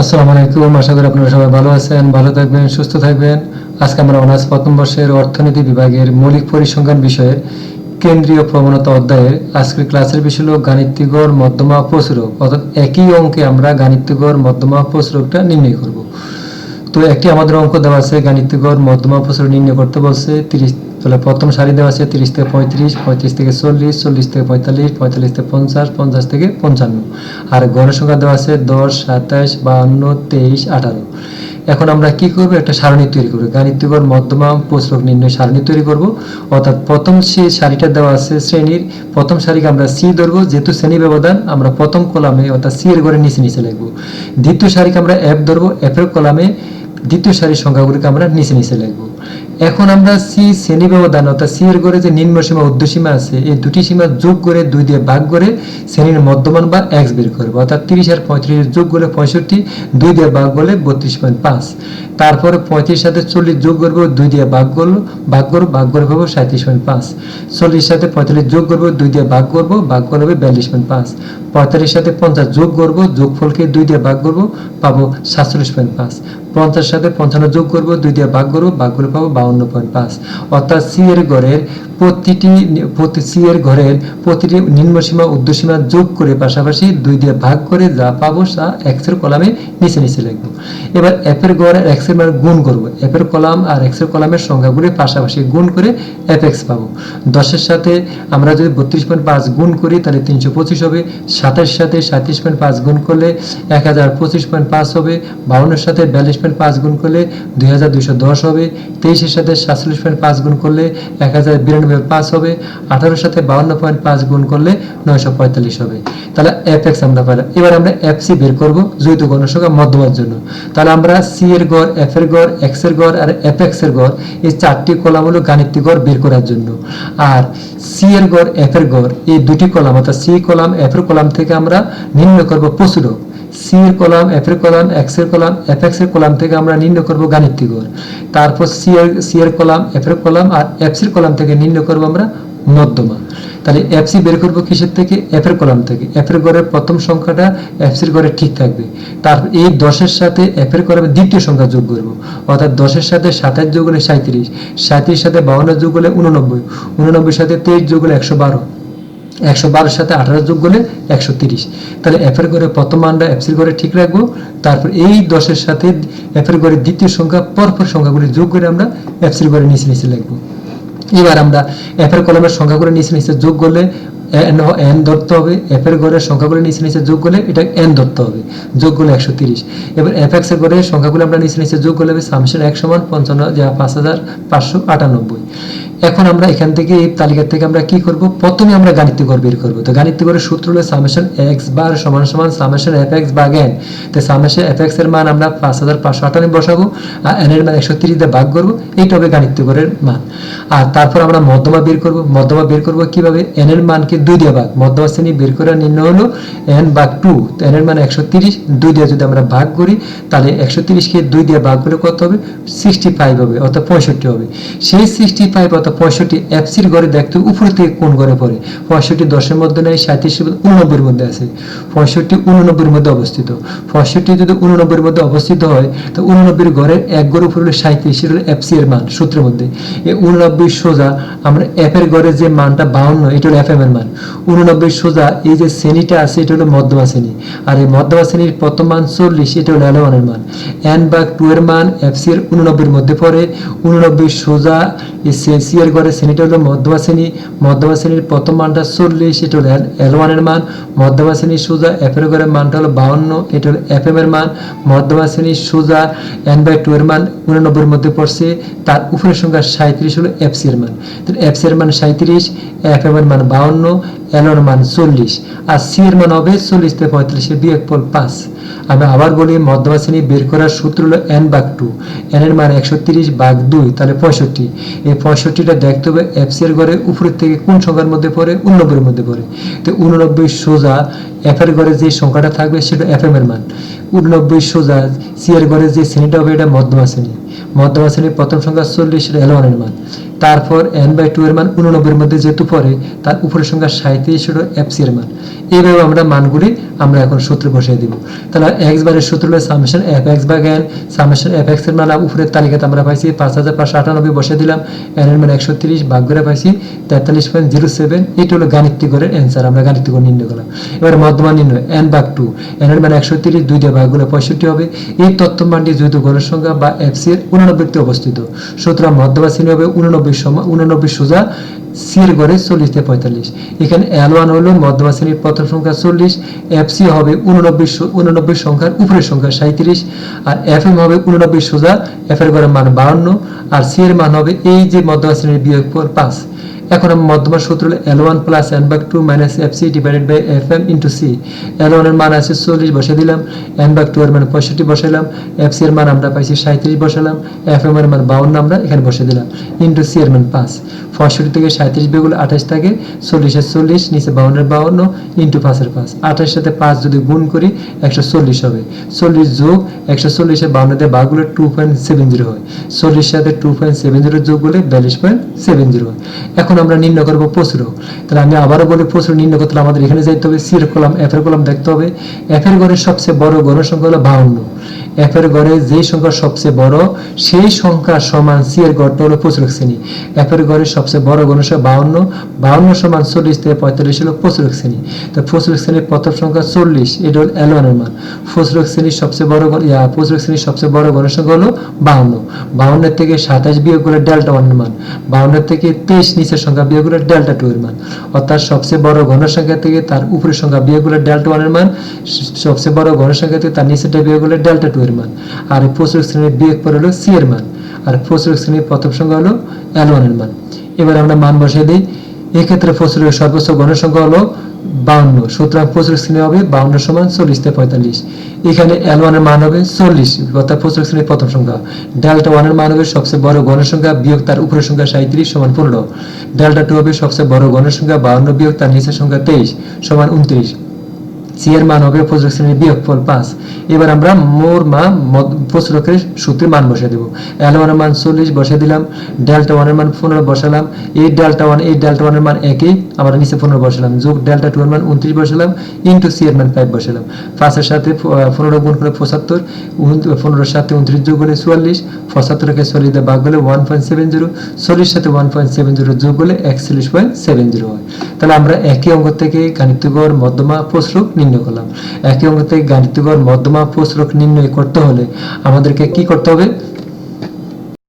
আসসালামু আলাইকুম। আশা করি আপনারা সবাই ভালো আছেন, ভালো থাকবেন, সুস্থ থাকবেন। আজকে আমরা অনার্স প্রথম বর্ষের অর্থনীতি বিভাগের মৌলিক পরিসংখ্যান বিষয়ের কেন্দ্রীয় প্রবণতা অধ্যায়ের আজকের ক্লাসের বিষয় হল গাণিতিকগড় মধ্যমা প্রসরক অর্থাৎ একই অঙ্কে আমরা গাণিতিকগড় মধ্যমা প্রসরকটা নির্ণয় করব। তো একটি আমাদের অঙ্ক দেওয়া আছে, গাণিতিকগড় মধ্যমা প্রসরক নির্ণয় করতে বলছে তিরিশ তাহলে প্রথম সারি দেওয়া আছে তিরিশ থেকে পঁয়ত্রিশ পঁয়ত্রিশ থেকে চল্লিশ চল্লিশ থেকে পঁয়তাল্লিশ পঁয়তাল্লিশ থেকে পঞ্চাশ পঞ্চাশ থেকে পঞ্চান্ন। আর গণসংখ্যা দেওয়া আছে দশ, সাতাশ, বাহান্ন, তেইশ, আঠারো। এখন আমরা কি করব? একটা সারণী তৈরি করব। গাণিতিকর মধ্যমা প্রশ্রক নির্ণয় সারণী তৈরি করব। অর্থাৎ প্রথম সে সারিটা দেওয়া আছে শ্রেণির। প্রথম সারিকে আমরা সি ধরবো। যেহেতু শ্রেণি ব্যবধান, আমরা প্রথম কলামে, অর্থাৎ সি এর ঘরে নিচে নিচে লিখব। দ্বিতীয় সারিকে আমরা এফ ধরবো। এফ এর কলামে দ্বিতীয় সারির সংখ্যাগুলিকে আমরা নিচে নিচে লিখব। এখন আমরা সি শ্রেণি ব্যবধান, অর্থাৎ সি এর ঘরে যে নিম্ন সীমা উর্ধ্ব সীমা আছে, এই দুটি সীমা যোগ করে দুই দিয়ে ভাগ করে শ্রেণির মধ্যমান বা এক্স বের করব। অর্থাৎ তিরিশ আর পঁয়ত্রিশ যোগ করলে পঁয়ষট্টি, দুই দিয়ে ভাগ করলে বত্রিশ পয়েন্ট পাঁচ। তারপরে পঁয়ত্রিশ সাথে চল্লিশ যোগ করব, দুই দিয়ে ভাগ করল, ভাগ করব, ভাগ করে পাবো সাঁত্রিশ পয়েন্ট পাঁচ। চল্লিশ সাথে পঁয়তাল্লিশ যোগ করব, দুই দিয়ে ভাগ করব, ভাগ করে হবে বিয়াল্লিশ পয়েন্ট পাঁচ। পঁয়তাল্লিশ সাথে পঞ্চাশ যোগ করব, যোগফলকে দুই দিয়ে ভাগ করব, পাবো সাতচল্লিশ পয়েন্ট পাঁচ। পঞ্চাশ সাথে পঞ্চান্ন যোগ করব, দুই দিয়ে ভাগ করব, ভাগ করে পাবো বাউন্ন পয়েন্ট পাঁচ। অর্থাৎ সি এর ঘরের প্রতিটি প্রতি সি এর ঘরের প্রতিটি নিম্ন সীমা উর্ধ্ব যোগ করে পাশাপাশি দুই দিয়ে ভাগ করে যা পাবো তা এক্সের কলামে নিচে নিচে লিখব। এবার এর ঘর আর এক্সের মান গুণ করব। এর কলাম আর এক্সের কলামের সংখ্যাগুলি পাশাপাশি গুণ করে এফ এক্স পাবো। দশের সাথে আমরা যদি বত্রিশ পয়েন্ট পাঁচ গুণ করি, তাহলে তিনশো পঁচিশ হবে। সাতাশ সাথে সাঁত্রিশ পয়েন্ট পাঁচ গুণ করলে এক হাজার পঁচিশ পয়েন্ট পাঁচ হবে। বাউন্নের সাথে বিয়াল্লিশ পয়েন্ট পাঁচ গুণ করলে দুই হাজার দুইশো দশ হবে, তেইশের সাথে সাতচল্লিশ পয়েন্ট পাঁচ গুণ করলে এক হাজার বিরানব্বই পাঁচ হবে, আঠারোর সাথে বাউন্ন পয়েন্ট পাঁচ গুণ করলে নয়শো পঁয়তাল্লিশ হবে। তাহলে এফ এক্স আমরা পেলাম এবার আমরা এফ সি বের করব যৌথ গণসংখ্যা মধ্যমার জন্য। তাহলে আমরা সি এর গড় এফ এর গড় এক্সের গড় আর এফ এক্সের গড় এই চারটি কলাম হলো গাণিতিক গড় বের করার জন্য। আর সি এর গড় এফ এর গড় এই দুটি কলাম, অর্থাৎ সি কলাম এফ এর কলাম থেকে আমরা নির্ণয় করব প্রচুরক সি এর কলাম এফ এর কলাম এক্সের কলাম এফ এক্সের কলাম থেকে আমরা নির্ণয় করব গাণিতিক গড় তারপর সি এর সি এর কলাম এফ এর কলাম আর এফ এর কলাম থেকে নির্ণয় করব আমরা মধ্যমা। তাহলে এফ সি বের করব কিসের থেকে? এফ এর কলাম থেকে। এফ এর ঘরের প্রথম সংখ্যাটা এফ সির ঘরে ঠিক থাকবে। তারপর এই দশের সাথে এফ এর কলামে দ্বিতীয় সংখ্যা যোগ করব। অর্থাৎ দশের সাথে সাতাশ যোগ হলে সাঁত্রিশ সাঁত্রিশ সাথে বাউন্ন যোগ হলে উননব্বই উননব্বই সাথে তেইশ যোগ হলে একশো বারো। একশো বারোর সাথে আঠারো যোগ করলে একশো তিরিশ। তাহলে এফের ঘরে প্রথম মানটা এফসির ঘরে ঠিক রাখব। তারপর এই দশের সাথে এফের ঘরে দ্বিতীয় সংখ্যা, পরপর সংখ্যাগুলি যোগ করে আমরা এফসির করে নিচে নিচে লিখব। এবার আমরা এফের কলমের সংখ্যাগুলো নিচে নিচে যোগ করলে এন এন ধরতে হবে এফ এর ঘরের সংখ্যাগুলো নিচে নিচে যোগ করলে এটা এন ধরতে হবে, যোগ করলে একশো তিরিশ। এবার এফ এক্সের ঘরের সংখ্যাগুলো আমরা নিচে নিচে যোগ করলে হবে সামসের এক সমান পঞ্চান্ন পাঁচ হাজার পাঁচশো আটানব্বই। এখন আমরা এখান থেকে এই তালিকা থেকে আমরা কি করব? প্রথমে আমরা গাণিতিক গড় বের করব। তো গাণিতিক গড়ের সূত্র হলো সামেশন এক্স বার সমান সমান সামেশন এফ এক্স ভাগ এন তো সামেশন এফ এক্সের মান আমরা পাঁচ হাজার পাঁচশো আটানব্বই বসাবো আর এন এর মান একশো তিরিশ দিয়ে ভাগ করব, এইটা হবে গাণিতিক গড়ের মান। আর তারপর আমরা মধ্যমা বের করব। মধ্যমা বের করব কীভাবে? এন এর মানকে দুই দিয়ে ভাগ। মধ্যমা শ্রেণি বের করার নির্ণয় হলো এন ভাগ টু এন এর মান একশো তিরিশ। দুই দিয়ে যদি আমরা ভাগ করি, তাহলে একশো তিরিশকে দুই দিয়ে ভাগ করলে কত হবে? সিক্সটি ফাইভ হবে, অর্থাৎ পঁয়ষট্টি হবে। সেই সিক্সটি ফাইভ অর্থাৎ পঁয়ষট্টি এফসির ঘরে দেখতে উপর থেকে কোন ঘরে পড়ে? পঁয়ষট্টি দশের মধ্যে নেই, সাঁত্রিশ উননব্বইয়ের মধ্যে আছে। পঁয়ষট্টি উননব্বইয়ের মধ্যে অবস্থিত। পঁয়ষট্টি যদি উননব্বইয়ের মধ্যে অবস্থিত হয়, তো উননব্বইয়ের ঘরের এক ঘর উপরে হলো সাঁত্রিশ হলো এফসি এর মান সূত্রের মধ্যে। এই উননব্বই সোজা, আমরা এফ এর ঘরে যে মানটা বাউন্ন, এটা হলো এফ এম এর মান। উননব্বই সোজা, এই যে শ্রেণীটা আছে, এটা হলো মধ্যমা শ্রেণি। আর এই মধ্যমা শ্রেণির প্রথম মান চল্লিশ, এটা হলো এল মান। এন বা টু এর মান এফ সি এর উননব্বইয়ের মধ্যে পড়ে, উননব্বই সোজা, এই সি এর ঘরে শ্রেণীটা হলো মধ্যমা শ্রেণি। মধ্যমা শ্রেণির প্রথম মানটা চল্লিশ, এটা হলো এল ওয়ানের মান। মধ্যমা শ্রেণির সোজা এফ এর ঘরে মানটা হলো বাউন্ন, এটা হলো এফ এম এর মান। মধ্যমা শ্রেণির সোজা এন বাই টু এর মান উননব্বইয়ের মধ্যে পড়ছে, তার উপরের সংখ্যা সাঁত্রিশ হলো এফ সি এর মান। তাহলে এফ সি এর মান সাঁত্রিশ এফ এম এর মান বাউন্ন এল এর মান চল্লিশ। আর সি এর মান হবে চল্লিশ থেকে পঁয়তাল্লিশে বিয়োগ ফল পাঁচ। আমি আবার বলি, মধ্যমা শ্রেণি বের করার সূত্র হলো এন বাগ টু। এন এর মান একশো তিরিশ বাগ দুই, তাহলে পঁয়ষট্টি। এই পঁয়ষট্টিটা দেখতে হবে এফসি এর ঘরে উপরের থেকে কোন সংখ্যার মধ্যে পড়ে? উননব্বইয়ের মধ্যে পড়ে। তো উননব্বই সোজা এফ এর ঘরে যে সংখ্যাটা থাকবে সেটা এফ এম এর মান। উননব্বই সোজা সি এর ঘরে যে শ্রেণীটা হবে এটা মধ্যমা শ্রেণি। মধ্যমা শ্রেণির প্রথম সংখ্যা চল্লিশ সেটা মান। তারপর এন বাই টু এর মান উননব্বইয়ের মধ্যে যেহেতু পরে তার উপরের সংখ্যা সাঁত্রিশ হলো এফ সি এর মান। এইভাবে আমরা মানগুলি আমরা এখন সূত্র বসিয়ে দিব। তাহলে এক্স বারের সূত্র হলো summation F X by N summation F এক্সের মান উপরের তালিকাতে আমরা পাইছি পাঁচ হাজার পাঁচশো আটানব্বই বসিয়ে দিলাম। এন এর মান একশো তিরিশ ভাগ করে পাইছি তেতাল্লিশ পয়েন্ট জিরো সেভেন। এটা হলো গাণিতিক গড়ের অ্যান্সার আমরা গাণিতিক গড় নির্ণয় করলাম। এবার মধ্যমান নির্ণয় এন ভাগ টু এন এর মান একশো তিরিশ, দুই দিয়ে ভাগ করলে পঁয়ষট্টি হবে। এই তথ্য মানটি যেহেতু গড়ের সংখ্যা বা এফসি এর উননব্বইতে অবস্থিত। সুতরাং শ্রেণি হবে উননব্বই সময় উননব্বই সোজা সি এর গড়ে চল্লিশ থেকে পঁয়তাল্লিশ। এখানে এল ওয়ান হলো মধ্যমা শ্রেণির পত্র সংখ্যা চল্লিশ এফ সি হবে উননব্বই উননব্বই সংখ্যার উপরের সংখ্যা সাঁত্রিশ আর এফ এম হবে উননব্বই সোজা এফ এর গড়ের মান বাউন্ন আর সি এর মান হবে এই যে মধ্যমা শ্রেণির বিয়োগ পাঁচ। এখন আমরা মধ্যমা সূত্র হলো এল ওয়ান প্লাস এন বাক two minus F C divided by F M into C L ওয়ানের মান আছে চল্লিশ বসে দিলাম। এন বাক টু এর মান পঁয়ষট্টি বসাইলাম। এফ সি এর মান আমরা পাইছি সাঁত্রিশ বসালাম এফ এম এর মান বাউন্ন আমরা এখানে বসে দিলাম। ইন্টু সি এর মান পাঁচ। পঁয়ষট্টি থেকে সাঁত্রিশ বেগুলো আঠাশ থাকে চল্লিশের চল্লিশ, নিচে বাউন্নের বাউন্ন ইন্টু পাঁচের পাঁচ। আঠাশ সাথে পাঁচ যদি গুণ করি, একশো চল্লিশ হবে। চল্লিশ যোগ একশো চল্লিশের বাউন্ন দিয়ে বাঘগুলো টু পয়েন্ট সেভেন জিরো হয়। চল্লিশ সাথে টু পয়েন্ট সেভেন জিরো যোগ করলে বিয়াল্লিশ পয়েন্ট সেভেন জিরো হয়। এখন আমরা নির্ণয় করব প্রচুর তাহলে আমি আবারও বলি প্রচুর নির্ণয় করতে আমাদের এখানে যাইতে হবে সির কলাম এফ এর কলাম দেখতে হবে। এফ এর ঘরের সবচেয়ে বড় গণসংখ্যা হলো বাউন্ন এফ এর ঘরে যেই সংখ্যা সবচেয়ে বড়, সেই সংখ্যা সমান সি এর গড়টা হলো প্রচুর শ্রেণি। এফ এর সবচেয়ে বড় গণসংখ্যা বাউন্ন বাউন্ন সমান চল্লিশ থেকে পঁয়তাল্লিশ হলো প্রচুর শ্রেণি। তো প্রচুর শ্রেণির প্রথম সংখ্যা চল্লিশ, এটা হলো এল ওয়ানের মান। প্রচুর শ্রেণির সবচেয়ে বড় গণ- ইয়া প্রচুর শ্রেণির সবচেয়ে বড় গণসংখ্যা হলো বাউন্ন বাউন্নের থেকে সাতাশ বিয়োগ করে ডেল্টা ওয়ানের মান। বাউন্নের থেকে তেইশ নিচের সংখ্যা বিয়োগ করে ডেল্টা টু এর মান। অর্থাৎ সবচেয়ে বড় ঘন সংখ্যা থেকে তার উপরের সংখ্যা বিয়োগ করে ডেল্টা ওয়ানের মান, সবচেয়ে বড় ঘন সংখ্যা থেকে তার নিচেটা বিয়োগ করলে ডেল্টা টু এর মান। আর প্রচুর শ্রেণির বিয়োগ পর হলো সি এর মান। আর প্রচুর শ্রেণির প্রথম সংখ্যা হলো এল ওয়ানের মান। এবার আমরা মান বসিয়ে দিই। এক্ষেত্রে ফসলের সর্বোচ্চ ঘনসংখ্যা হলো বাউন্ন, সুতরাং প্রচুর শ্রেণি হবে, বাউন্ন সমান চল্লিশ থেকে পঁয়তাল্লিশ এখানে এল ওয়ানের মান হবে চল্লিশ, অর্থাৎ প্রচুর শ্রেণির প্রথম সংখ্যা। ডেল্টা ওয়ানের মান হবে সবচেয়ে বড় গণসংখ্যা বিয়োগ তার উপরের সংখ্যা সাঁত্রিশ সমান পনেরো। ডেল্টা টু হবে সবচেয়ে বড় গণসংখ্যা বাউন্ন বিয়োগ তার নিচের সংখ্যা তেইশ সমান উনত্রিশ। সি এর মান হবে প্রচুর শ্রেণির বিয়োগফল পাঁচ এবার আমরা মোর মা প্রচুরকের সূত্রে মান বসিয়ে দেবো। এল ওয়ানের মান চল্লিশ, বসিয়ে দিলাম। ডেল্টা ওয়ানের মান পনেরো, বসালাম। এই ডেল্টা ওয়ান এই ডেল্টা ওয়ানের মান একই আমরা নিচে পনেরো বসালাম। যোগ ডেল্টা টু এর মান উনত্রিশ বসালাম ইন্টু সি এর মান ফাইভ বসালাম। পাঁচের সাথে পনেরো গুণ করে পঁচাত্তর পনেরোর সাথে উনত্রিশ যোগ করলে চুয়াল্লিশ পঁচাত্তরকে চল্লিশ দিয়ে ভাগ করলে ওয়ান পয়েন্ট সেভেন জিরো চল্লিশ সাথে ওয়ান পয়েন্ট সেভেন জিরো যোগ করলে একচল্লিশ পয়েন্ট সেভেন জিরো হয়। তাহলে আমরা একই অঙ্ক থেকে গাণিতিকর মধ্যমা প্রসরক নির্ণয় করলাম। একই অঙ্গ থেকে গাণিতিকর মধ্যমা রোগ নির্ণয় করতে হলে আমাদেরকে কি করতে হবে?